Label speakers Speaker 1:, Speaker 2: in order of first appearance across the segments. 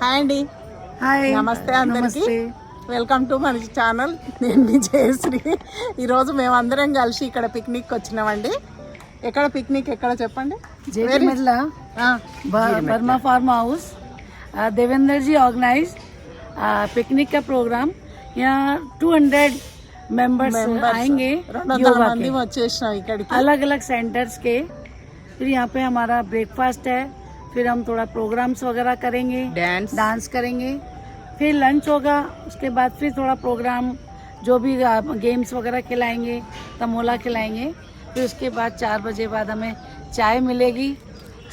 Speaker 1: Hi అండి
Speaker 2: hi
Speaker 1: నమస్తే అందరికి
Speaker 2: నమస్తే
Speaker 1: వెల్కమ్ టు మన ఛానల్ నేను మీ జయశ్రీ ఈరోజు మేము అందరం కలిసి ఇక్కడ పిక్నిక్ వచ్చినామండి ఎక్కడ పిక్నిక్ ఎక్కడ చెప్పండి
Speaker 2: जेपी मिल्ला
Speaker 1: ఆ,
Speaker 2: वर्मा फार्म हाउस अ, देवेंद्र जी ऑर्गेनाइज पिकनिक का प्रोग्राम यहाँ 200 मेंबर्स आएंगे
Speaker 1: రెండు వందల
Speaker 2: योगा
Speaker 1: మంది
Speaker 2: के
Speaker 1: వచ్చేసినాం ఇక్కడికి
Speaker 2: अलग अलग सेंटर्स के फिर यहाँ पे हमारा ब्रेकफास्ट है फिर हम थोड़ा प्रोग्राम्स वगैरह करेंगे
Speaker 1: డాన్స్
Speaker 2: डांस करेंगे फिर लंच होगा उसके बाद फिर थोड़ा प्रोग्राम जो भी गेम्स वगैरह खिलाएंगे तमोला खिलाएंगे फिर उसके बाद चार बजे बाद हमें चाय मिलेगी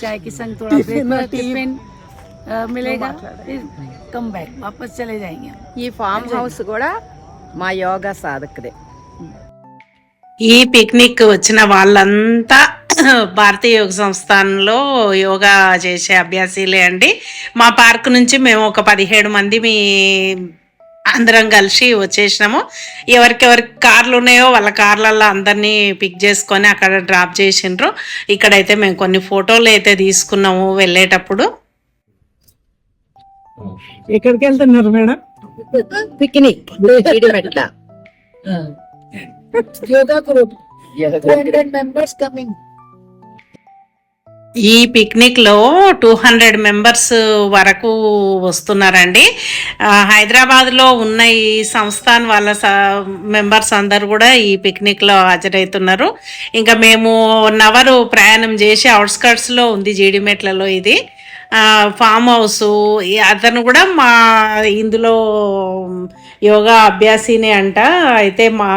Speaker 2: चाय के संग थोड़ा
Speaker 1: टिफिन और
Speaker 2: ब्रेकफास्ट
Speaker 1: टी।
Speaker 2: टिफिन अ, मिलेगा फिर कम बैक वापस चले जाएंगे हम
Speaker 3: ఈ ఫామ్ హౌస్ కూడా మా యోగా సాధకుడే
Speaker 4: ఈ పిక్నిక్ వచ్చిన వాళ్ళంతా భారతీయ యోగ సంస్థానంలో యోగా చేసే అభ్యాసీలే అండి. మా పార్క్ నుంచి మేము ఒక పదిహేడు మంది మీ అందరం కలిసి వచ్చేసినాము. ఎవరికెవరికి కార్లు ఉన్నాయో వాళ్ళ కార్లల్లో అందరినీ పిక్ చేసుకొని అక్కడ డ్రాప్ చేసిండ్రు. ఇక్కడైతే మేము కొన్ని ఫోటోలు అయితే తీసుకున్నాము వెళ్ళేటప్పుడు.
Speaker 1: ఎక్కడికి వెళ్తున్నారు
Speaker 3: madam?
Speaker 2: Picnic. Yoga group. Members coming
Speaker 4: ఈ పిక్నిక్లో టూ హండ్రెడ్ మెంబర్స్ వరకు వస్తున్నారండి. హైదరాబాద్లో ఉన్న ఈ సంస్థాన్ వాళ్ళ మెంబర్స్ అందరు కూడా ఈ పిక్నిక్లో హాజరవుతున్నారు. ఇంకా మేము నవరు ప్రయాణం చేసి అవుట్స్కర్ట్స్లో ఉంది జీడిమెట్లలో ఇది. ఫామ్ హౌస్ అతను కూడా మా ఇందులో యోగా అభ్యాసిని అంట. అయితే మా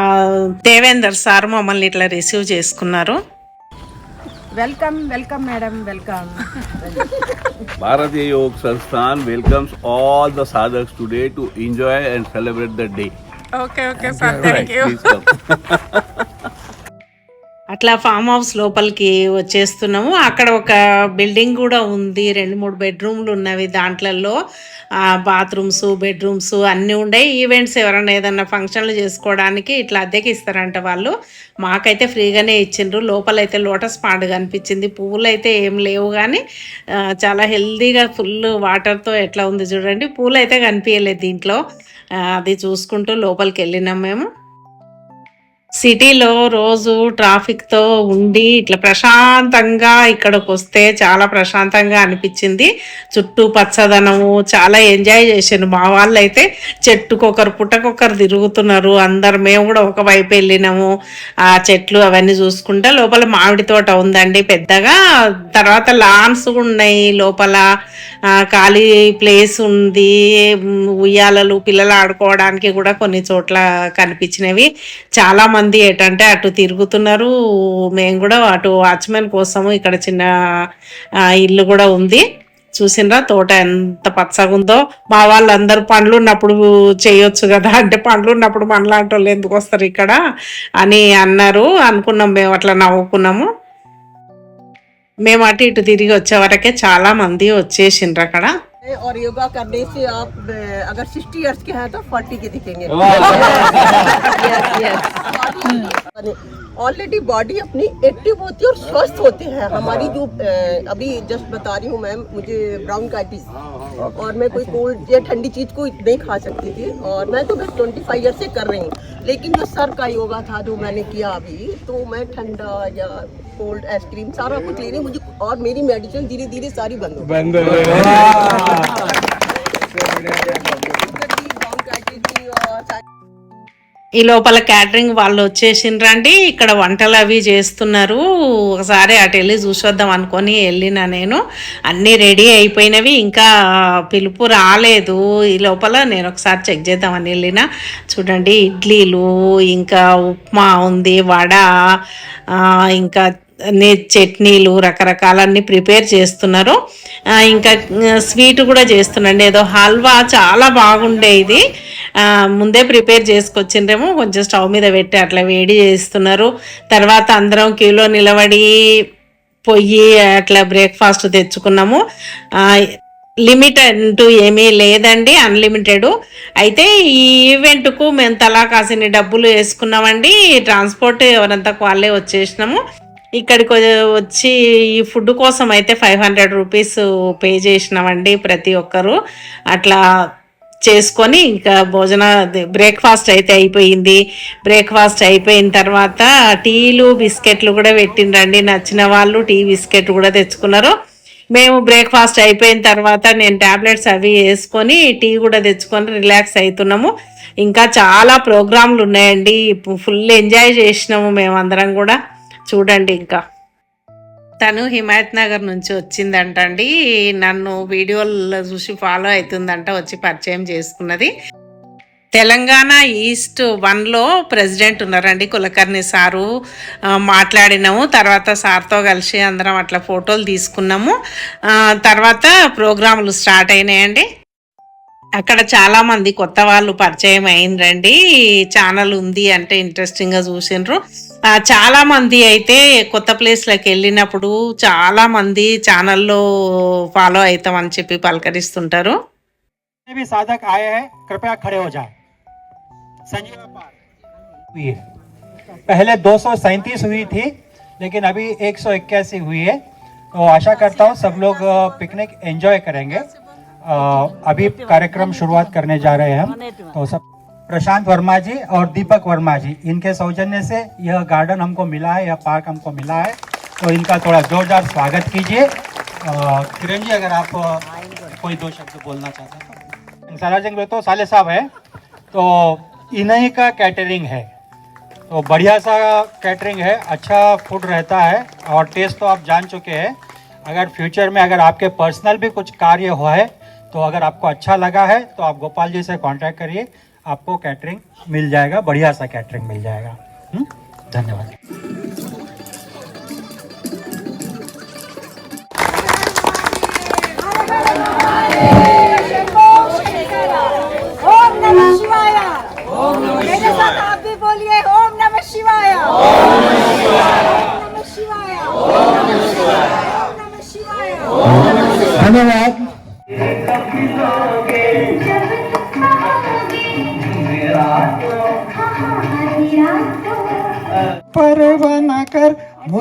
Speaker 4: దేవేందర్ సార్ మమ్మల్ని ఇట్లా రిసీవ్ చేసుకున్నారు.
Speaker 3: Welcome, welcome, madam, welcome.
Speaker 5: Bharatiya Yoga Sansthan welcomes all the sadhaks today to enjoy and celebrate the day.
Speaker 1: Okay, okay, sir.
Speaker 5: Thank you.
Speaker 4: అట్లా ఫామ్ హౌస్ లోపలికి వచ్చేస్తున్నాము. అక్కడ ఒక బిల్డింగ్ కూడా ఉంది. రెండు మూడు బెడ్రూమ్లు ఉన్నవి దాంట్లలో. బాత్రూమ్స్ బెడ్రూమ్స్ అన్నీ ఉండే. ఈవెంట్స్ ఎవరైనా ఏదన్నా ఫంక్షన్లు చేసుకోవడానికి ఇట్లా అద్దెకి ఇస్తారంట వాళ్ళు. మాకైతే ఫ్రీగానే ఇచ్చిండ్రు. లోపలైతే లోటస్ పాండ్ కనిపించింది. పువ్వులు అయితే ఏం లేవు కానీ చాలా హెల్దీగా ఫుల్ వాటర్తో ఎట్లా ఉంది చూడండి. పూలు అయితే కనిపించలేదు దీంట్లో అది చూసుకుంటూ లోపలికి వెళ్ళినాం మేము. సిటీలో రోజు ట్రాఫిక్తో ఉండి ఇట్లా ప్రశాంతంగా ఇక్కడికి వస్తే చాలా ప్రశాంతంగా అనిపించింది. చుట్టూ పచ్చదనము చాలా ఎంజాయ్ చేసాను మా వాళ్ళు అయితే చెట్టుకొకరు పుట్టకొకరు తిరుగుతున్నారు. అందరు మేము కూడా ఒకవైపు వెళ్ళినాము. ఆ చెట్లు అవన్నీ చూసుకుంటే లోపల మామిడి తోట ఉందండి పెద్దగా. తర్వాత లాన్స్ ఉన్నాయి లోపల. ఖాళీ ప్లేస్ ఉంది. ఉయ్యాలలు పిల్లలు ఆడుకోవడానికి కూడా కొన్ని చోట్ల కనిపించినవి. చాలా మంది ఏంటంటే అటు తిరుగుతున్నారు మేము కూడా అటు వాచ్మెన్ కోసము ఇక్కడ చిన్న ఇల్లు కూడా ఉంది. చూసినరా తోట ఎంత పచ్చగా ఉందో మా వాళ్ళందరూ పండ్లు ఉన్నప్పుడు చేయొచ్చు కదా అంటే పండ్లు ఉన్నప్పుడు మనలాంటి వాళ్ళు ఎందుకు వస్తారు ఇక్కడ అని అన్నారు. అనుకున్నాం మేము అట్లా నవ్వుకున్నాము. మేము అటు ఇటు తిరిగి వచ్చే వరకే చాలా మంది వచ్చేసిండ్రు అక్కడ.
Speaker 6: और योगा करने से आप अगर 60 इयर्स के हैं तो 40 के दिखेंगे। ऑलरेडी बॉडी अपनी एक्टिव होती है और स्वस्थ होते हैं। हमारी जो अभी जस्ट बता रही हूँ मैम मुझे ब्राउन काइटिस और मैं कोई कोल्ड या ठंडी चीज़ को नहीं खा सकती थी। और मैं तो बस 25 ईयर से कर रही हूँ। लेकिन जो सर का योगा था जो मैंने किया अभी तो मैं ठंडा या कोल्ड आइसक्रीम सारा कुछ ले रही हूँ मुझे और मेरी मेडिसिन धीरे धीरे सारी बंद हो गई bronchitis थी और
Speaker 4: ఈ లోపల క్యాటరింగ్ వాళ్ళు వచ్చేసిండ్రండి ఇక్కడ వంటలు అవి చేస్తున్నారు ఒకసారి అటు వెళ్ళి చూసొద్దాం అనుకొని వెళ్ళిన నేను అన్నీ రెడీ అయిపోయినవి ఇంకా పిలుపు రాలేదు ఈ లోపల నేను ఒకసారి చెక్ చేద్దామని వెళ్ళిన చూడండి ఇడ్లీలు ఇంకా ఉప్మా ఉంది వడ ఆ, ఇంకా నే చట్నీలు రకరకాలన్నీ ప్రిపేర్ చేస్తున్నారు. ఇంకా స్వీట్ కూడా చేస్తున్నాండి ఏదో హల్వా చాలా బాగుండే ఇది. ముందే ప్రిపేర్ చేసుకొచ్చిండ్రేమో కొంచెం స్టవ్ మీద పెట్టి అట్లా వేడి చేస్తున్నారు తర్వాత అందరం క్యూలో నిలబడి పొయ్యి అట్లా బ్రేక్ఫాస్ట్ తెచ్చుకున్నాము. లిమిట్ అంటూ ఏమీ లేదండి అన్లిమిటెడ్. అయితే ఈ ఈవెంట్కు మేము తలా కాసిన డబ్బులు వేసుకున్నామండి. ట్రాన్స్పోర్ట్ ఎవరంతా వాళ్ళే వచ్చేసినాము. ఇక్కడికి వచ్చి ఈ ఫుడ్ కోసం అయితే ఫైవ్ హండ్రెడ్ రూపీస్ పే చేసినామండి ప్రతి ఒక్కరు. అట్లా చేసుకొని ఇంకా భోజన బ్రేక్ఫాస్ట్ అయితే అయిపోయింది. బ్రేక్ఫాస్ట్ అయిపోయిన తర్వాత టీలు బిస్కెట్లు కూడా పెట్టిండండి నచ్చిన వాళ్ళు టీ బిస్కెట్ కూడా తెచ్చుకున్నారు. మేము బ్రేక్ఫాస్ట్ అయిపోయిన తర్వాత నేను ట్యాబ్లెట్స్ అవి వేసుకొని టీ కూడా తెచ్చుకొని రిలాక్స్ అవుతున్నాము ఇంకా చాలా ప్రోగ్రాంలు ఉన్నాయండి. ఫుల్ ఎంజాయ్ చేసినాము మేమందరం కూడా. చూడండి ఇంకా. తను హిమాయత్ నగర్ నుంచి వచ్చిందంట అండి. నన్ను వీడియోల్లో చూసి ఫాలో అవుతుందంట వచ్చి పరిచయం చేసుకున్నది. తెలంగాణ ఈస్ట్ వన్లో ప్రెసిడెంట్ ఉన్నారండి కులకర్ణి సారు. మాట్లాడినాము తర్వాత సార్తో కలిసి అందరం అట్లా ఫోటోలు తీసుకున్నాము. తర్వాత ప్రోగ్రాములు స్టార్ట్ అయినాయండి. అక్కడ చాలామంది కొత్త వాళ్ళు పరిచయం అయిండ్రండి. ఛానల్ ఉంది అంటే ఇంట్రెస్టింగ్గా చూసిండ్రు. ఆ, చాలా మంది అయితే కొత్త ప్లేస్లకు వెళ్ళినప్పుడు చాలా మంది ఛానల్లో ఫాలో అవుతామని చెప్పి పలకరిస్తుంటారు
Speaker 7: जितने भी साधक आए हैं कृपया खड़े हो जाएं। संजीव पार हुई है पहले दो हुई थी लेकिन अभी एक हुई है तो आशा करता हूँ सब लोग अ, पिकनिक एंजॉय करेंगे अ, अभी कार्यक्रम शुरुआत करने जा रहे हैं हम तो सब प्रशांत वर्मा जी और दीपक वर्मा जी इनके सौजन्य से यह गार्डन हमको मिला है, यह पार्क हमको मिला है। तो इनका थोड़ा जोरदार स्वागत कीजिए। किरण जी, अगर आप कोई दो शब्द बोलना चाहते हैं तो। में तो साले साहब है। तो इन्हीं का कैटरिंग है। तो बढ़िया सा कैटरिंग है अच्छा फ़ूड रहता है और टेस्ट तो आप जान चुके हैं। अगर फ्यूचर में अगर आपके पर्सनल भी कुछ कार्य हुआ है तो अगर आपको अच्छा लगा है तो आप गोपाल जी से कांटेक्ट करिए। आपको कैटरिंग मिल जाएगा बढ़िया सा कैटरिंग मिल जाएगा। हम्म? धन्यवाद।
Speaker 8: ओम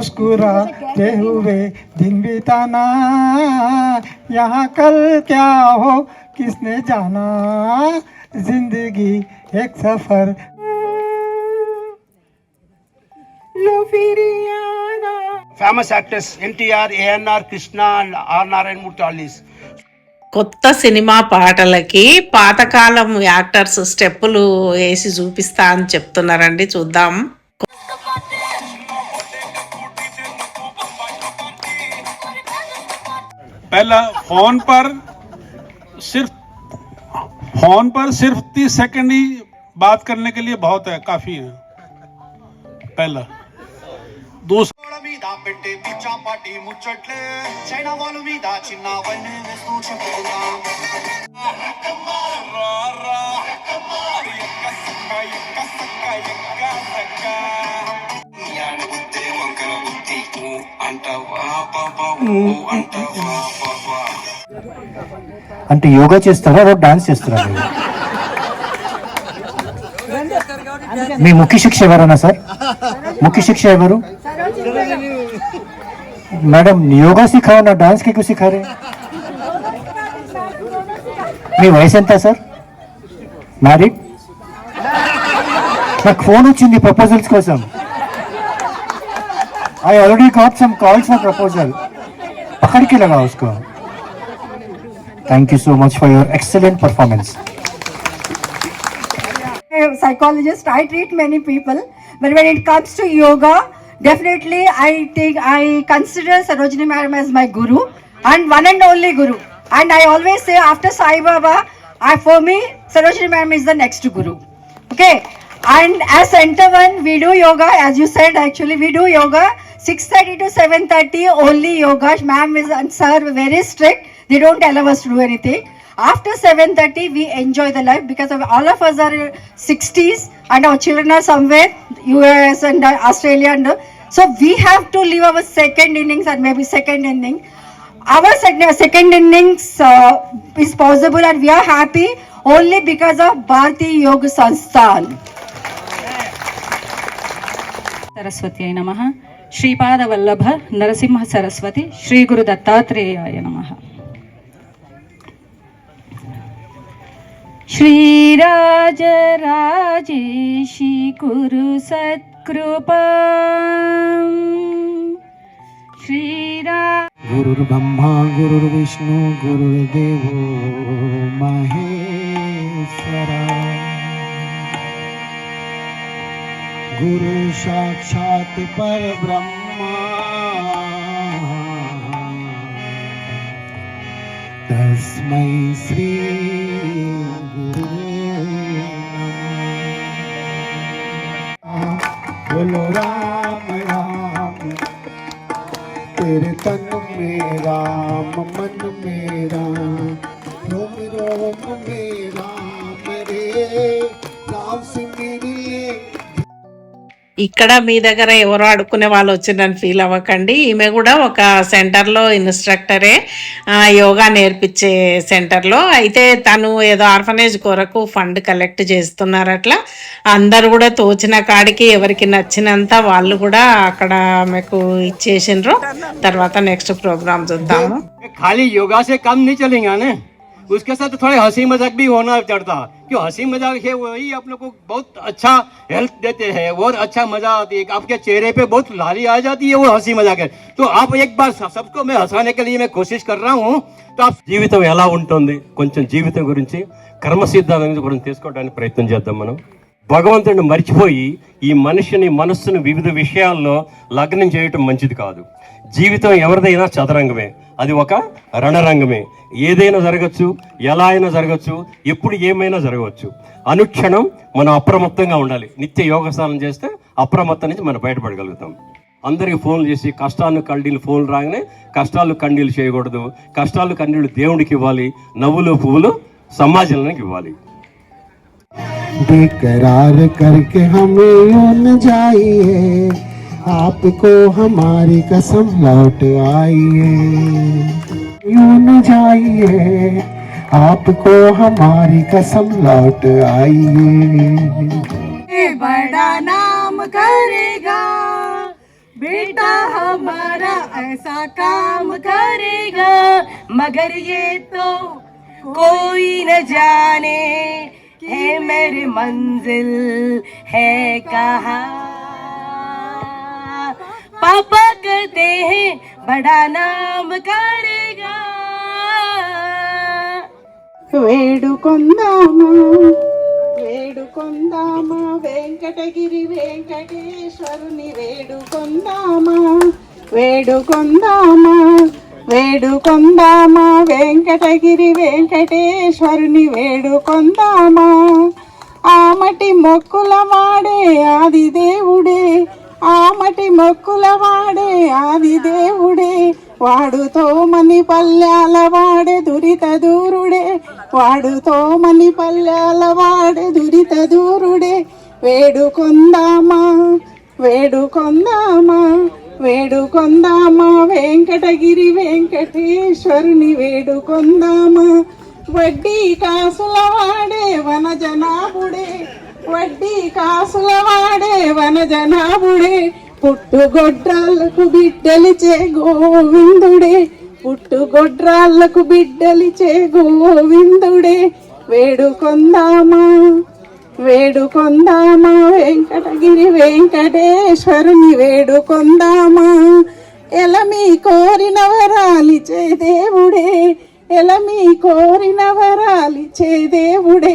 Speaker 7: मुस्कुराते हुए दिन बिताना यहाँ कल क्या हो किसने जाना जिंदगी एक सफर
Speaker 9: famous actors NTR, ANR, Krishna, and R. Narayan Murtalis.
Speaker 4: కొత్త సినిమా పాటలకి పాతకాలం యాక్టర్స్ స్టెప్పులు వేసి చూపిస్తా అని చెప్తున్నారండి చూద్దాం
Speaker 10: पहला फ़ोन पर सिर्फ़ फ़ोन पर सिर्फ़ तीस सेकंड ही बात करने के लिए बहुत है, काफ़ी है। पहला। दूसरा।
Speaker 9: అంటావా బాబా అంటావా బాబా
Speaker 7: అంటే యోగా చేస్తారా లేదా డాన్స్ చేస్తారా మీ ముఖ్య శిక్ష ఎవరన్నా సార్? ముఖ్య శిక్ష ఎవరు? మేడం యోగా సిఖాओ నా డాన్స్కి ఎక్కువ సిఖారే మీ వయసు ఎంత సార్? మ్యారీడ్ నాకు ఫోన్ వచ్చింది ప్రపోజల్స్ కోసం. I already got some calls for proposal. पकड़ के लगा उसको। Thank you so much for your excellent performance.
Speaker 8: psychologist. I treat many people but when it comes to yoga definitely i take i consider sarojini madam as my guru and one and only guru. And i always say after sai baba i for me sarojini madam is the next guru. Okay? And as center one we do yoga as you said actually we do yoga Six thirty to seven thirty only yoga. Ma'am is and sir very strict. They don't allow us to do anything. After seven thirty, we enjoy the life because of all of us are sixties and our children are somewhere U.S. and uh, Australia and. Uh, so we have to leave our second innings and maybe second inning. Our second innings uh, is possible and we are happy only because of Bharti Yoga Sansthan.
Speaker 11: Saraswati Namaha.
Speaker 12: Shripad Vallabh Sripada Vallabha Narasimha Saraswati Shri ಗುರು ದತ್ತಾತ್ರೇಯಾಯ ನಮಃ श्रीराजराजेशी कुरु सत्कृपा। श्रीरा
Speaker 13: गुरुर्ब्रह्मा, गुरुर्विष्णु, गुरुर्देवो महे गुरु साक्षात् परब्रह्मा तस्मै श्री बोलो राम राम। तेरे तन में राम, मन में राम। रोम रोम में राम रे। राम से मेरी
Speaker 4: ఇక్కడ మీ దగ్గర ఎవరో అడుక్కునే వాళ్ళు వచ్చిందని ఫీల్ అవ్వకండి. ఈమె కూడా ఒక సెంటర్లో ఇన్స్ట్రక్టరే యోగా నేర్పించే సెంటర్లో అయితే తను ఏదో ఆర్ఫనేజ్ కొరకు ఫండ్ కలెక్ట్ చేస్తున్నారు అట్లా. అందరు కూడా తోచిన కాడికి ఎవరికి నచ్చినంత వాళ్ళు కూడా అక్కడ మీకు ఇచ్చేసినారు తర్వాత నెక్స్ట్ ప్రోగ్రామ్ చూద్దాము.
Speaker 13: ఖాళీ యోగా చలింగానే. उसके साथ थोड़े हंसी मजाक भी होना पड़ता क्यों हंसी मजाक है वही आप लोग को बहुत अच्छा हेल्प देते हैं और अच्छा मजा आती है आपके चेहरे पे बहुत लाली आ जाती है वो हंसी मजाक है तो आप एक बार सब- सबको मैं हंसाने के लिए मैं कोशिश कर रहा हूँ तो आप జీవితం ఎలా ఉంటుంది కొంచెం జీవితం గురించి కర్మ సిద్ధాంతం గురించి తెలుసుకోవడానికి ప్రయత్నం చేద్దాం మనం భగవంతుడిని మర్చిపోయి ఈ మనిషిని మనస్సును వివిధ విషయాల్లో లగ్నం చేయటం మంచిది కాదు జీవితం ఎవరిదైనా చదరంగమే అది ఒక రణరంగమే ఏదైనా జరగచ్చు ఎలా అయినా జరగచ్చు ఎప్పుడు ఏమైనా జరగవచ్చు అనుక్షణం మనం అప్రమత్తంగా ఉండాలి నిత్య యోగ స్నానం చేస్తే అప్రమత్తం నుంచి మనం బయటపడగలుగుతాం అందరికి ఫోన్లు చేసి కష్టాలు కన్నీళ్ళు ఫోన్లు రాగానే కష్టాలు కన్నీళ్ళు చేయకూడదు కష్టాలు కన్నీళ్ళు దేవుడికి ఇవ్వాలి నవ్వులు పువ్వులు సమాజానికి ఇవ్వాలి
Speaker 11: बेकरार करके हमें यूं न जाइए आपको हमारी कसम लौट आइए। यूँ न जाइए? आपको हमारी कसम लौट आइए।
Speaker 12: बड़ा नाम करेगा, बेटा हमारा ऐसा काम करेगा, मगर ये तो कोई न जाने मेरी मंजिल है कहा। पापा कहते हैं बड़ा नाम करेगा
Speaker 1: వేడుకొందామా వేడుకొందామా వెంకటగిరి వెంకటేశ్వరుని వేడుకొందామా వేడుకొందామా వేడుకొందామా వెంకటగిరి వెంకటేశ్వరుని వేడుకొందామా ఆమటి మొక్కుల వాడే ఆది దేవుడే ఆమటి మొక్కుల వాడే ఆది దేవుడే. వాడుతో మని పల్లెల వాడే దురిత దూరుడే. వాడుతో మని పల్లెల వాడే దురిత దూరుడే. వేడుకొందామా వేడుకొందామా వేడుకొందామా వెంకటగిరి వెంకటేశ్వరుని వేడుకొందామా. వడ్డీ కాసుల వాడే వన జనాభుడే వడ్డీ కాసుల వాడే వన జనాభుడే పుట్టుగొడ్రాళ్ళకు బిడ్డలిచే గోవిందుడే పుట్టుగొడ్రాళ్ళకు బిడ్డలిచే గోవిందుడే. వేడుకొందామా వేడుకొందామా వెంకటగిరి వెంకటేశ్వరుని వేడుకొందామా. ఎలమి కోరిన వరాలిచే దేవుడే ఎలమి కోరిన వరాలిచే దేవుడే.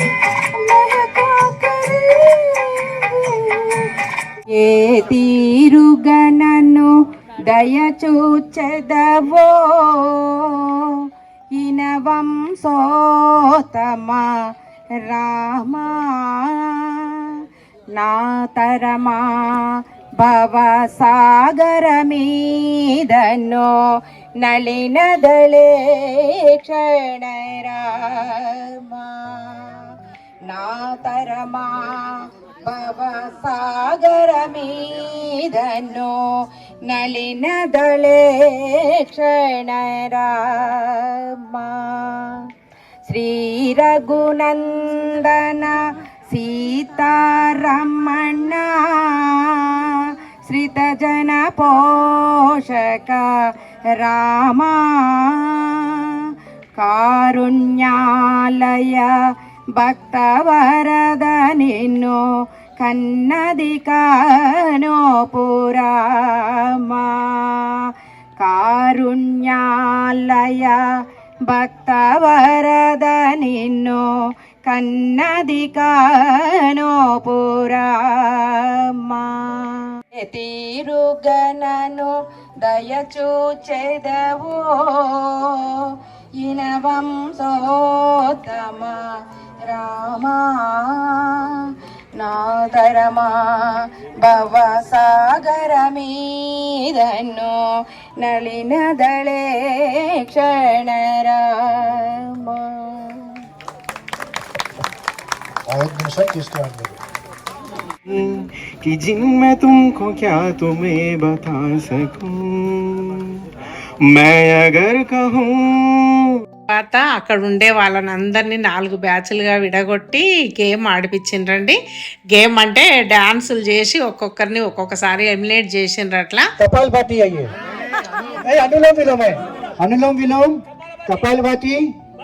Speaker 1: ఏ తీరుగనను దయచూచెదవో? ఇనవం ఇనవంశోతమ రామా నా తరమా భవ సాగర మీదను
Speaker 3: భవసాగరమీదన్నో నళినదళే నా తరమా ഭവസാഗരമീതനോ നളിനദളേക്ഷണരാമ ശ്രീരഘുനന്ദന സീതാരമണ ശ്രിതജന പോഷക രാമ. കാരുണ്യാലയ భక్త వరద నిన్ను కన్నది కానో పురామా. కారుణ్యాలయ భక్తవరద నిన్ను కన్నది కానో పురామా. తీరుగనను దయచూచెదవో ఇనవంశోత్తమ రామా నాదరమా భవసాగరమీదన్ను నళినదళే క్షణరామా
Speaker 11: कि जिन मैं तुमको क्या तुम्हें बता सकूं मैं अगर कहूँ
Speaker 4: తర్వాత అక్కడ ఉండే వాళ్ళని అందరినీ నాలుగు బ్యాచ్లుగా విడగొట్టి గేమ్ ఆడిపించిండ్రండి గేమ్ అంటే డాన్సులు చేసి ఒక్కొక్కరిని ఒక్కొక్కసారి ఎలిమినేట్ చేసిండ్రు అట్లా
Speaker 7: कपाल भाती है ये नहीं अनुलोम विलोम है अनुलोम विलोम कपाल भाती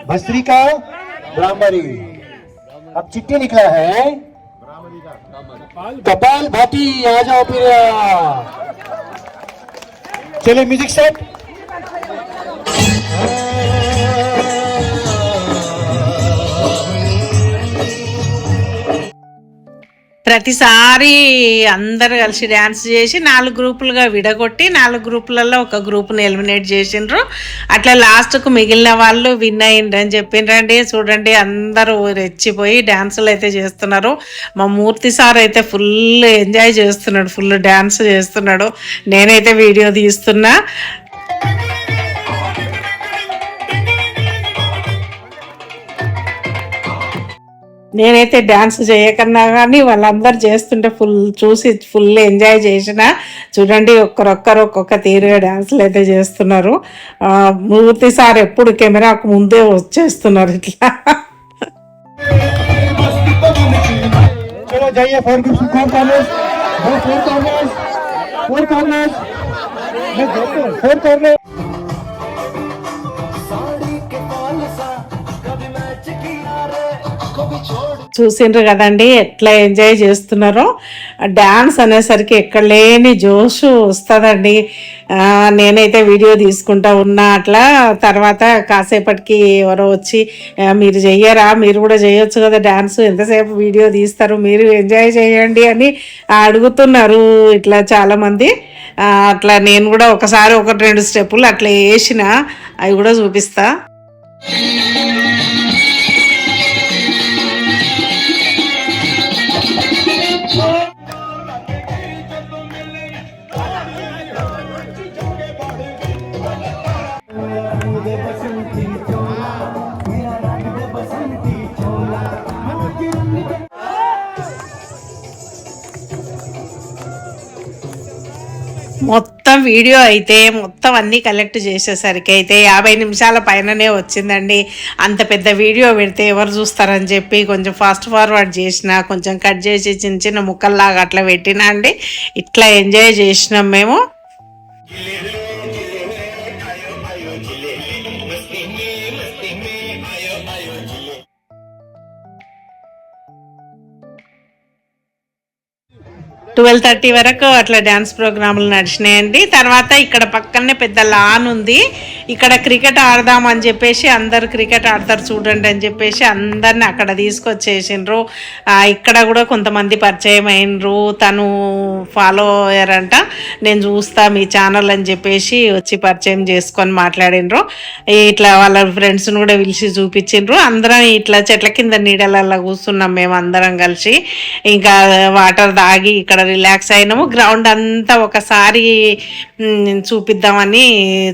Speaker 7: भस्त्रिका ब्राह्मणी अब चिट्ठी निकला है कपाल भाती आ जाओ फिर चलो म्यूजिक सेट
Speaker 4: ప్రతిసారి అందరు కలిసి డ్యాన్స్ చేసి నాలుగు గ్రూపులుగా విడగొట్టి నాలుగు గ్రూపులలో ఒక గ్రూప్ని ఎలిమినేట్ చేసిండ్రు. అట్లా లాస్ట్కు మిగిలిన వాళ్ళు విన్ అయ్యిండ్రు అని చెప్పిండ్రండి చూడండి అందరూ రెచ్చిపోయి డ్యాన్సులు అయితే చేస్తున్నారు. మా మూర్తి సార్ అయితే ఫుల్ ఎంజాయ్ చేస్తున్నాడు ఫుల్ డ్యాన్స్ చేస్తున్నాడు. నేనైతే వీడియో తీస్తున్నా. నేనైతే డ్యాన్స్ చేయకన్నా కానీ వాళ్ళందరూ చేస్తుంటే ఫుల్ చూసి ఫుల్ ఎంజాయ్ చేసిన చూడండి ఒక్కరొక్కరు ఒక్కొక్క తీరుగా డ్యాన్సులు అయితే చేస్తున్నారు ఆ, మూర్తి సార్ ఎప్పుడు కెమెరాకు ముందే వచ్చేస్తున్నారు ఇట్లా
Speaker 7: चलो जाइए four group four corners four corners four corners four corner
Speaker 4: చూసిండ్రు కదండి ఎట్లా ఎంజాయ్ చేస్తున్నారో. డ్యాన్స్ అనేసరికి ఎక్కడ లేని జోష్ వస్తుందండి. నేనైతే వీడియో తీసుకుంటా ఉన్నా అట్లా తర్వాత కాసేపటికి ఎవరో వచ్చి మీరు చెయ్యరా మీరు కూడా చేయొచ్చు కదా డ్యాన్స్ ఎంతసేపు వీడియో తీస్తారు మీరు ఎంజాయ్ చేయండి అని అడుగుతున్నారు ఇట్లా చాలామంది. అట్లా నేను కూడా ఒకసారి ఒకటి రెండు స్టెప్పులు అట్లా వేసిన అవి కూడా చూపిస్తా. మొత్తం వీడియో అయితే మొత్తం అన్నీ కలెక్ట్ చేసేసరికి అయితే యాభై నిమిషాల పైననే వచ్చిందండి. అంత పెద్ద వీడియో పెడితే ఎవరు చూస్తారని చెప్పి కొంచెం ఫాస్ట్ ఫార్వర్డ్ చేసిన కొంచెం కట్ చేసి చిన్న చిన్న ముక్కల్లాగా అట్లా పెట్టినా అండి. ఇట్లా ఎంజాయ్ చేసినాం మేము. ట్వెల్వ్ థర్టీ వరకు అట్లా డ్యాన్స్ ప్రోగ్రాములు నడిచినాయండి. తర్వాత ఇక్కడ పక్కనే పెద్ద లాన్ ఉంది. ఇక్కడ క్రికెట్ ఆడదాం అని చెప్పేసి అందరు క్రికెట్ ఆడతారు చూడండి అని చెప్పేసి అందరిని అక్కడ తీసుకొచ్చేసిండ్రు. ఇక్కడ కూడా కొంతమంది పరిచయం అయినరు. తను ఫాలో అయ్యారంట నేను చూస్తా మీ ఛానల్ అని చెప్పేసి వచ్చి పరిచయం చేసుకొని మాట్లాడినరు ఇట్లా వాళ్ళ ఫ్రెండ్స్ని కూడా పిలిచి చూపించిండ్రు. అందరం ఇట్లా చెట్ల కింద నీడలలో కూర్చున్నాం మేము అందరం కలిసి. ఇంకా వాటర్ తాగి ఇక్కడ రిలాక్స్ అయినాము. గ్రౌండ్ అంతా ఒకసారి చూపిద్దామని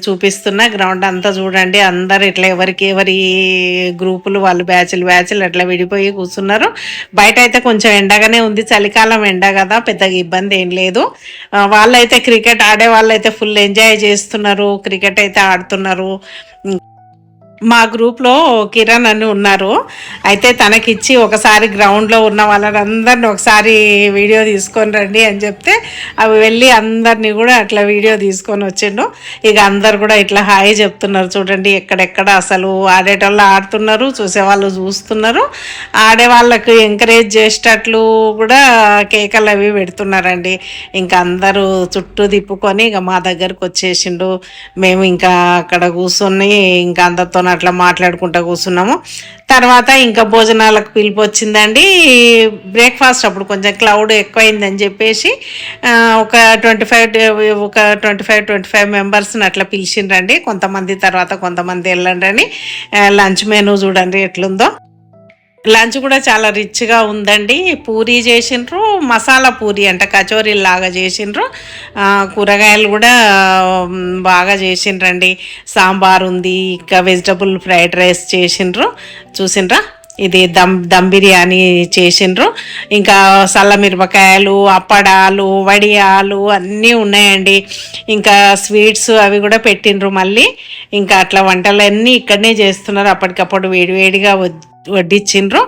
Speaker 4: చూపిస్తున్నా. గ్రౌండ్ అంతా చూడండి. అందరు ఇట్లా ఎవరికి ఎవరి గ్రూపులు వాళ్ళు బ్యాచ్లు బ్యాచ్లు అట్లా విడిపోయి కూర్చున్నారు. బయట అయితే కొంచెం ఎండగానే ఉంది. చలికాలం ఎండ కదా పెద్దగా ఇబ్బంది ఏం లేదు. వాళ్ళైతే క్రికెట్ ఆడే వాళ్ళైతే ఫుల్ ఎంజాయ్ చేస్తున్నారు. క్రికెట్ అయితే ఆడుతున్నారు. మా గ్రూప్లో కిరణ్ అని ఉన్నారు. అయితే తనకిచ్చి ఒకసారి గ్రౌండ్లో ఉన్న వాళ్ళందరిని ఒకసారి వీడియో తీసుకొని రండి అని చెప్తే అవి వెళ్ళి అందరినీ కూడా అట్లా వీడియో తీసుకొని వచ్చిండు. ఇక అందరు కూడా ఇట్లా హాయ్ చెప్తున్నారు. చూడండి ఎక్కడెక్కడ అసలు ఆడేటోళ్ళు ఆడుతున్నారు చూసేవాళ్ళు చూస్తున్నారు. ఆడే వాళ్ళకు ఎంకరేజ్ చేసేటట్లు కూడా కేకలు అవి పెడుతున్నారండి. ఇంకా అందరూ చుట్టూ తిప్పుకొని ఇక మా దగ్గరకు వచ్చేసిండు. మేము ఇంకా అక్కడ కూర్చొని ఇంకా అందరితో అట్లా మాట్లాడుకుంటూ కూర్చున్నాము. తర్వాత ఇంకా భోజనాలకు పిలుపు వచ్చిందండి. బ్రేక్ఫాస్ట్ అప్పుడు కొంచెం క్లౌడ్ ఎక్కువైందని చెప్పేసి ఒక ట్వంటీ ఫైవ్ ఒక ట్వంటీ ఫైవ్ ట్వంటీ ఫైవ్ మెంబర్స్ని అట్లా పిలిచిండ్రండి. కొంతమంది తర్వాత కొంతమంది వెళ్ళండి లంచ్ మెనూ చూడండి ఎట్లుందో. లంచ్ కూడా చాలా రిచ్గా ఉందండి. పూరి చేసిండ్రు మసాలా పూరి అంట కచోరీ లాగా చేసిండ్రు కూరగాయలు కూడా బాగా చేసిండ్రండి. సాంబార్ ఉంది ఇంకా వెజిటబుల్ ఫ్రైడ్ రైస్ చేసిండ్రు. చూసిండ్రా? ఇది దమ్ దమ్ బిర్యానీ చేసిండ్రు. ఇంకా సల్ల మిరపకాయలు అప్పడాలు వడియాలు అన్నీ ఉన్నాయండి. ఇంకా స్వీట్స్ అవి కూడా పెట్టిండ్రు మళ్ళీ. ఇంకా అట్లా వంటలన్నీ ఇక్కడనే చేస్తున్నారు. అప్పటికప్పుడు వేడివేడిగా వద్- వడ్డించిండ్రు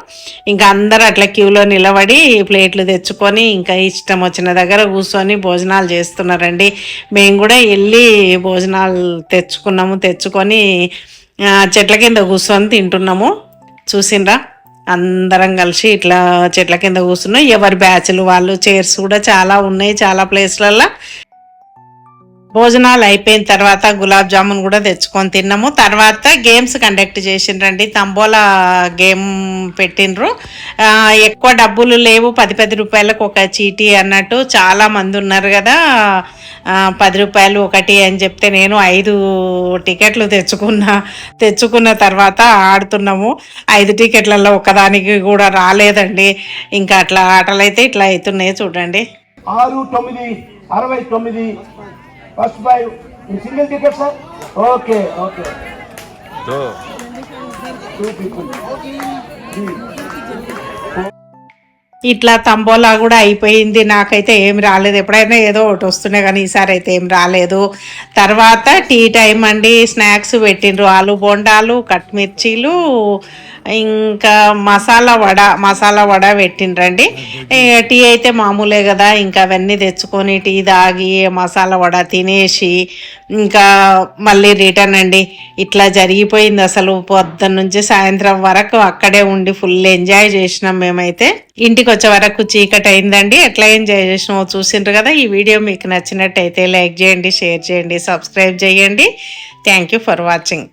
Speaker 4: ఇంకా అందరూ అట్లా క్యూలో నిలబడి ప్లేట్లు తెచ్చుకొని ఇంకా ఇష్టం వచ్చిన దగ్గర కూర్చొని భోజనాలు చేస్తున్నారండి. మేము కూడా వెళ్ళి భోజనాలు తెచ్చుకున్నాము తెచ్చుకొని చెట్ల కింద కూర్చొని తింటున్నాము. చూసిండ్రా? అందరం కలిసి ఇట్లా చెట్ల కింద కూర్చున్నాం. ఎవరి బ్యాచ్లు వాళ్ళు చైర్స్ కూడా చాలా ఉన్నాయి చాలా ప్లేస్లలో భోజనాలు అయిపోయిన తర్వాత గులాబ్ జామున్ కూడా తెచ్చుకొని తిన్నాము. తర్వాత గేమ్స్ కండక్ట్ చేసిండ్రండి. తంబోలా గేమ్ పెట్టిండ్రు. ఎక్కువ డబ్బులు లేవు. పది పది రూపాయలకు ఒక చీటీ అన్నట్టు చాలా మంది ఉన్నారు కదా. పది రూపాయలు ఒకటి అని చెప్తే నేను ఐదు టికెట్లు తెచ్చుకున్నా. తెచ్చుకున్న తర్వాత ఆడుతున్నాము. ఐదు టికెట్లలో ఒకదానికి కూడా రాలేదండి. ఇంకా అట్లా ఆటలు అయితే ఇట్లా అవుతున్నాయి చూడండి.
Speaker 11: ఆరు తొమ్మిది అరవై తొమ్మిది first five. Single ticket sir? Okay okay.
Speaker 4: ఇట్లా తంబోలా కూడా అయిపోయింది. నాకైతే ఏం రాలేదు. ఎప్పుడైనా ఏదో ఒకటి వస్తున్నాయి కానీ ఈసారి అయితే ఏం రాలేదు. తర్వాత టీ టైం అండి. స్నాక్స్ పెట్టిండ్రు. ఆలు బోండాలు కట్ మిర్చీలు ఇంకా మసాలా వడ మసాలా వడ పెట్టిండ్రండి. టీ అయితే మామూలే కదా ఇంకా అవన్నీ తెచ్చుకొని టీ తాగి మసాలా వడ తినేసి ఇంకా మళ్ళీ రిటర్న్ అండి. ఇట్లా జరిగిపోయింది అసలు. పొద్దున్న నుంచి సాయంత్రం వరకు అక్కడే ఉండి ఫుల్ ఎంజాయ్ చేసినాం మేమైతే. ఇంటికి వచ్చే వరకు చీకటి అయిందండి. ఎట్లా ఎంజాయ్ చేసినామో చూసిండ్రు కదా. ఈ వీడియో మీకు నచ్చినట్టయితే లైక్ చేయండి షేర్ చేయండి సబ్స్క్రైబ్ చేయండి. Thank you for watching